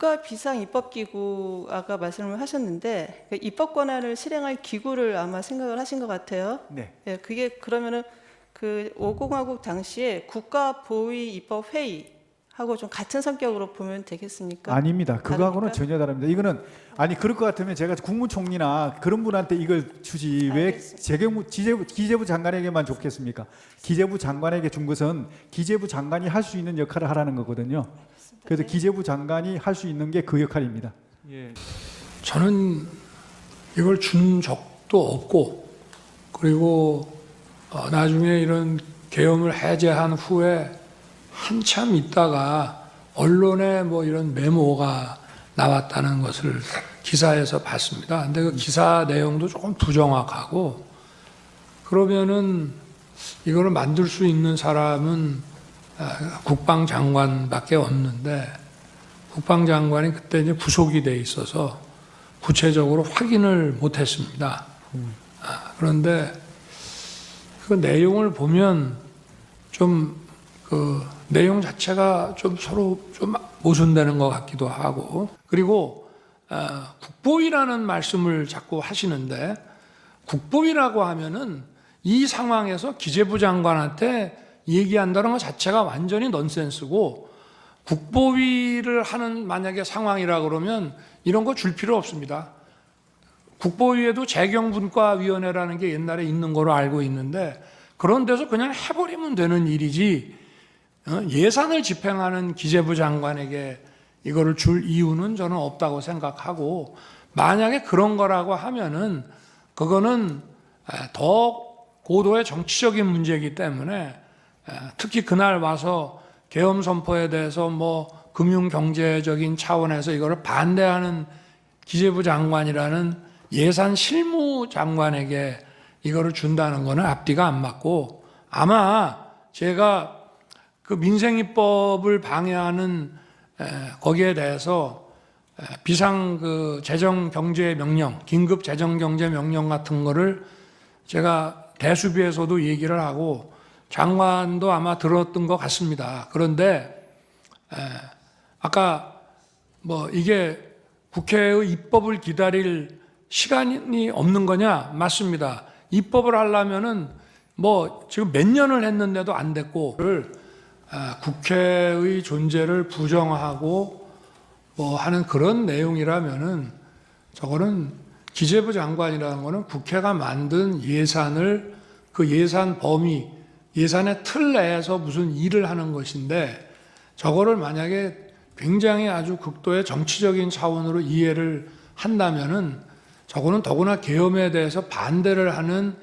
국가 비상 입법 기구 아까 말씀을 하셨는데 그 입법 권한을 실행할 기구를 아마 생각을 하신 것 같아요. 네. 예, 그게 그러면은 그 5공화국 당시에 국가 보위 입법 회의 하고 좀 같은 성격으로 보면 되겠습니까? 아닙니다. 그거하고는 다릅니까? 전혀 다릅니다. 이거는 아니 그럴 것 같으면 제가 국무총리나 그런 분한테 이걸 주지 왜 알겠습니다. 재경부 기재부, 기재부 장관에게만 줬겠습니까? 기재부 장관에게 준 것은 기재부 장관이 할 수 있는 역할을 하라는 거거든요. 그래서 기재부 장관이 할 수 있는 게 그 역할입니다. 예. 저는 이걸 준 적도 없고 그리고 어, 나중에 이런 계엄을 해제한 후에 한참 있다가 언론에 뭐 이런 메모가 나왔다는 것을 기사에서 봤습니다. 근데 그 기사 내용도 조금 부정확하고 그러면은 이거를 만들 수 있는 사람은 아, 국방장관밖에 없는데 국방장관이 그때 이제 부속이 돼 있어서 구체적으로 확인을 못했습니다. 아, 그런데 그 내용을 보면 좀 그 내용 자체가 좀 서로 좀 모순되는 것 같기도 하고 그리고 아, 국보위라는 말씀을 자꾸 하시는데 국보위라고 하면은 이 상황에서 기재부 장관한테 얘기한다는 것 자체가 완전히 넌센스고 국보위를 하는 만약에 상황이라 그러면 이런 거 줄 필요 없습니다. 국보위에도 재경분과위원회라는 게 옛날에 있는 거로 알고 있는데 그런 데서 그냥 해버리면 되는 일이지 어, 예산을 집행하는 기재부 장관에게 이거를 줄 이유는 저는 없다고 생각하고 만약에 그런 거라고 하면은 그거는 에, 더 고도의 정치적인 문제이기 때문에 에, 특히 그날 와서 계엄 선포에 대해서 뭐 금융 경제적인 차원에서 이거를 반대하는 기재부 장관이라는 예산 실무 장관에게 이거를 준다는 거는 앞뒤가 안 맞고 아마 제가 그 민생입법을 방해하는 에, 거기에 대해서 에, 비상 그 재정 경제 명령, 긴급 재정 경제 명령 같은 거를 제가 대수비에서도 얘기를 하고 장관도 아마 들었던 것 같습니다. 그런데 에, 아까 뭐 이게 국회의 입법을 기다릴 시간이 없는 거냐? 맞습니다. 입법을 하려면은 뭐 지금 몇 년을 했는데도 안 됐고를 아, 국회의 존재를 부정하고 뭐 하는 그런 내용이라면은 저거는 기재부 장관이라는 거는 국회가 만든 예산을 그 예산 범위, 예산의 틀 내에서 무슨 일을 하는 것인데 저거를 만약에 굉장히 아주 극도의 정치적인 차원으로 이해를 한다면은 저거는 더구나 계엄에 대해서 반대를 하는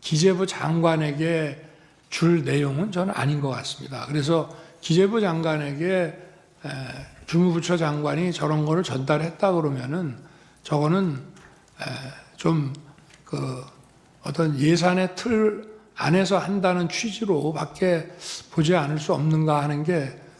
기재부 장관에게 줄 내용은 저는 아닌 것 같습니다. 그래서 기재부 장관에게 에, 주무부처 장관이 저런 거를 전달했다 그러면은 저거는 좀그 어떤 예산의 틀 안에서 한다는 취지로밖에 보지 않을 수 없는가 하는 게